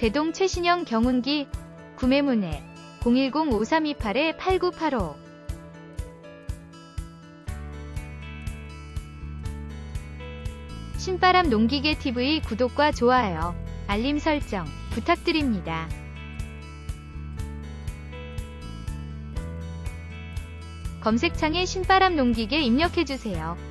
대동 최신형 경운기 구매 문의 010-5328-8985 신바람 농기계 TV 구독과 좋아요, 알림 설정 부탁드립니다. 검색창에 신바람 농기계 입력해주세요.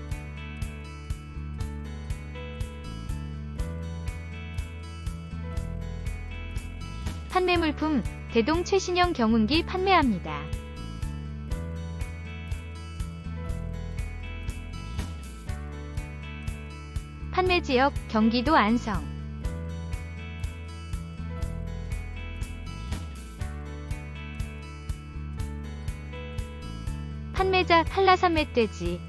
판매 물품 대동 최신형 경운기 판매합니다. 판매 지역 경기도 안성 판매자 한라산 멧돼지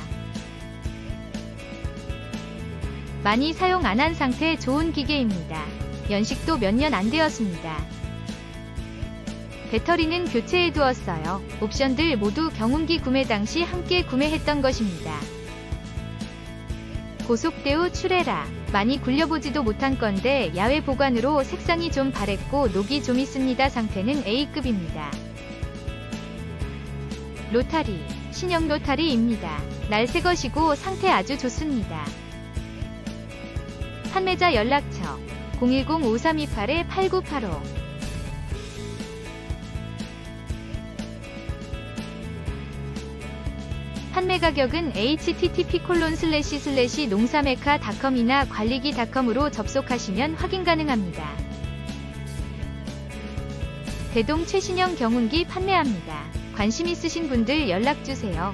많이 사용 안 한 상태 좋은 기계입니다. 연식도 몇 년 안 되었습니다. 배터리는 교체해 두었어요. 옵션들 모두 경운기 구매 당시 함께 구매했던 것입니다. 고속대우 출해라. 많이 굴려보지도 못한 건데 야외 보관으로 색상이 좀 바랬고 녹이 좀 있습니다. 상태는 A급입니다. 로타리. 신형 로타리입니다. 날 새 것이고 상태 아주 좋습니다. 판매자 연락처 010-5328-8985 판매 가격은 http 농사메카닷컴이나 관리기닷컴으로 접속하시면 확인 가능합니다. 대동 최신형 경운기 판매합니다. 관심 있으신 분들 연락 주세요.